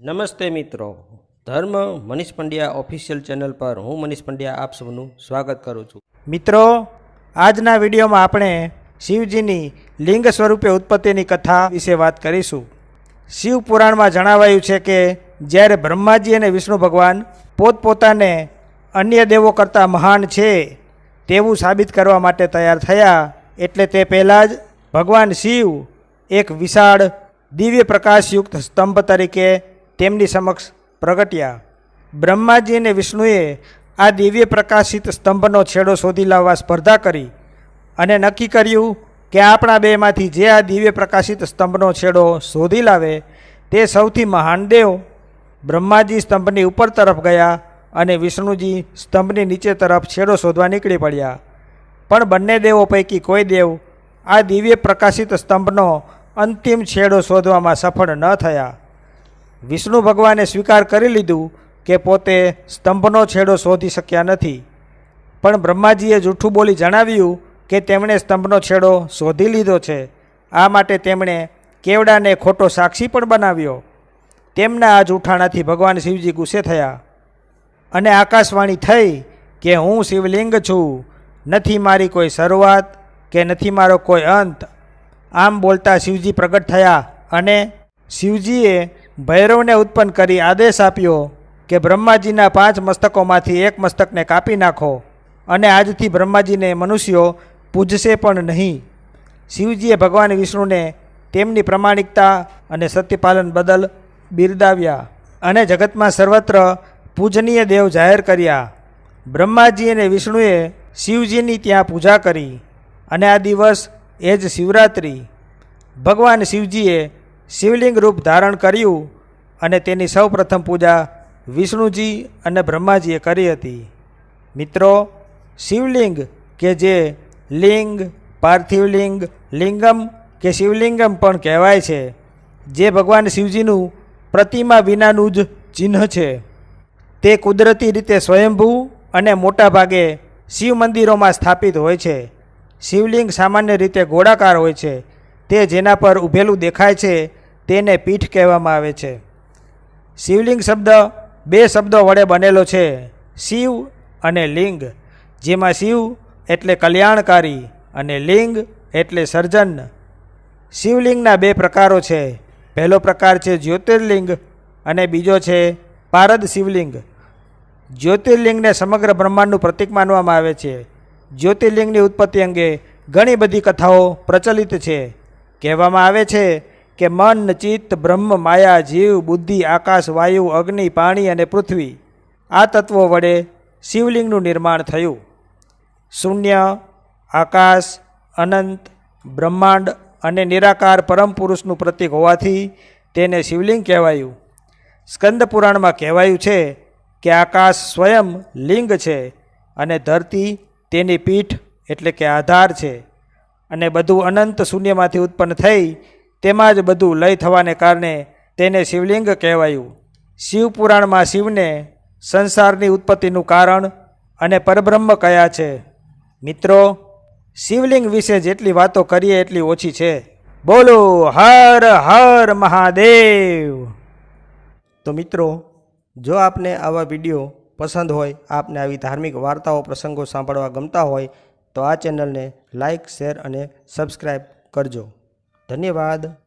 નમસ્તે મિત્રો. ધર્મ મનીષ પંડ્યા ઓફિશિયલ ચેનલ પર હું મનીષ પંડ્યા આપ સૌનું સ્વાગત કરું છું. મિત્રો, આજના વિડીયોમાં આપણે શિવજીની લિંગ સ્વરૂપે ઉત્પત્તિની કથા વિશે વાત કરીશું. શિવ પુરાણમાં જણાવાયું છે કે જ્યારે બ્રહ્માજી અને વિષ્ણુ ભગવાન પોતપોતાને અન્ય દેવો કરતાં મહાન છે, તેવું સાબિત કરવા માટે તૈયાર થયા, એટલે તે પહેલાં જ ભગવાન શિવ એક વિશાળ દિવ્ય પ્રકાશયુક્ત સ્તંભ તરીકે તેમની સમક્ષ પ્રગટ્યા. બ્રહ્માજી અને વિષ્ણુએ આ દિવ્ય પ્રકાશિત સ્તંભનો છેડો શોધી લાવવા સ્પર્ધા કરી અને નક્કી કર્યું કે આપણા બેમાંથી જે આ દિવ્ય પ્રકાશિત સ્તંભનો છેડો શોધી લાવે તે સૌથી મહાન દેવ. બ્રહ્માજી સ્તંભની ઉપર તરફ ગયા અને વિષ્ણુજી સ્તંભની નીચે તરફ છેડો શોધવા નીકળી પડ્યા. પણ બંને દેવો પૈકી કોઈ દેવ આ દિવ્ય પ્રકાશિત સ્તંભનો અંતિમ છેડો શોધવામાં સફળ ન થયા. વિષ્ણુ ભગવાને સ્વીકાર કરી લીધું કે પોતે સ્તંભનો છેડો શોધી શક્યા નથી. પણ બ્રહ્માજીએ જૂઠું બોલી જણાવ્યું કે તેમણે સ્તંભનો છેડો શોધી લીધો છે. આ માટે તેમણે કેવડાને ખોટો સાક્ષી પણ બનાવ્યો. તેમના આ જૂઠાણાથી ભગવાન શિવજી ગુસ્સે થયા અને આકાશવાણી થઈ કે હું શિવલિંગ છું. નથી મારી કોઈ શરૂઆત કે નથી મારો કોઈ અંત. આમ બોલતા શિવજી પ્રગટ થયા અને શિવજીએ ભૈરવને ઉત્પન્ન કરી આદેશ આપ્યો કે બ્રહ્માજીના પાંચ મસ્તકોમાંથી એક મસ્તકને કાપી નાખો અને આજથી બ્રહ્માજીને મનુષ્યો પૂજશે પણ નહીં. શિવજીએ ભગવાન વિષ્ણુને તેમની પ્રમાણિકતા અને સત્યપાલન બદલ બિરદાવ્યા અને જગતમાં સર્વત્ર પૂજનીય દેવ જાહેર કર્યા. બ્રહ્માજી અને વિષ્ણુએ શિવજીની ત્યાં પૂજા કરી અને આ દિવસ એ જ શિવરાત્રિ. ભગવાન શિવજીએ શિવલિંગ રૂપ ધારણ કર્યું અને તેની સૌ પ્રથમ પૂજા વિષ્ણુજી અને બ્રહ્માજીએ કરી હતી. મિત્રો, શિવલિંગ કે જે લિંગ, પાર્થિવલિંગ, લિંગમ કે શિવલિંગમ પણ કહેવાય છે, જે ભગવાન શિવજીનું પ્રતિમા વિનાનું જ ચિહ્ન છે. તે કુદરતી રીતે સ્વયંભૂ અને મોટા ભાગે શિવ મંદિરોમાં સ્થાપિત હોય છે. શિવલિંગ સામાન્ય રીતે ગોળાકાર હોય છે. તે જેના પર ઊભેલું દેખાય છે તેને પીઠ કહેવામાં આવે છે. શિવલિંગ શબ્દ બે શબ્દો વડે બનેલો છે. શિવ અને લિંગ. જેમાં શિવ એટલે કલ્યાણકારી અને લિંગ એટલે સર્જન. શિવલિંગના બે પ્રકારો છે. પહેલો પ્રકાર છે જ્યોતિર્લિંગ અને બીજો છે પારદ શિવલિંગ. જ્યોતિર્લિંગને સમગ્ર બ્રહ્માંડનું પ્રતીક માનવામાં આવે છે. જ્યોતિર્લિંગની ઉત્પત્તિ અંગે ઘણી બધી કથાઓ પ્રચલિત છે. કહેવામાં આવે છે કે મન, ચિત્ત, બ્રહ્મ, માયા, જીવ, બુદ્ધિ, આકાશ, વાયુ, અગ્નિ, પાણી અને પૃથ્વી આ તત્વો વડે શિવલિંગનું નિર્માણ થયું. શૂન્ય, આકાશ, અનંત, બ્રહ્માંડ અને નિરાકાર પરમ પુરુષનું પ્રતીક હોવાથી તેને શિવલિંગ કહેવાયું. સ્કંદ પુરાણમાં કહેવાયું છે કે આકાશ સ્વયં લિંગ છે અને ધરતી તેની પીઠ એટલે કે આધાર છે અને બધું અનંત શૂન્યમાંથી ઉત્પન્ન થઈ તેમાં જ બધું લય થવાને કારણે તેને શિવલિંગ કહેવાયું. શિવ પુરાણમાં શિવને સંસારની ઉત્પત્તિનું કારણ અને પરબ્રહ્મ કયા છે? મિત્રો, શિવલિંગ વિશે જેટલી વાતો કરીએ એટલી ઓછી છે. બોલો, હર હર મહાદેવ! તો મિત્રો, જો આપને આવા વીડિયો પસંદ હોય, આપને આવી ધાર્મિક વાર્તાઓ, પ્રસંગો સાંભળવા ગમતા હોય, તો આ ચેનલને લાઈક, શેર અને સબસ્ક્રાઈબ કરજો. ધન્યવાદ.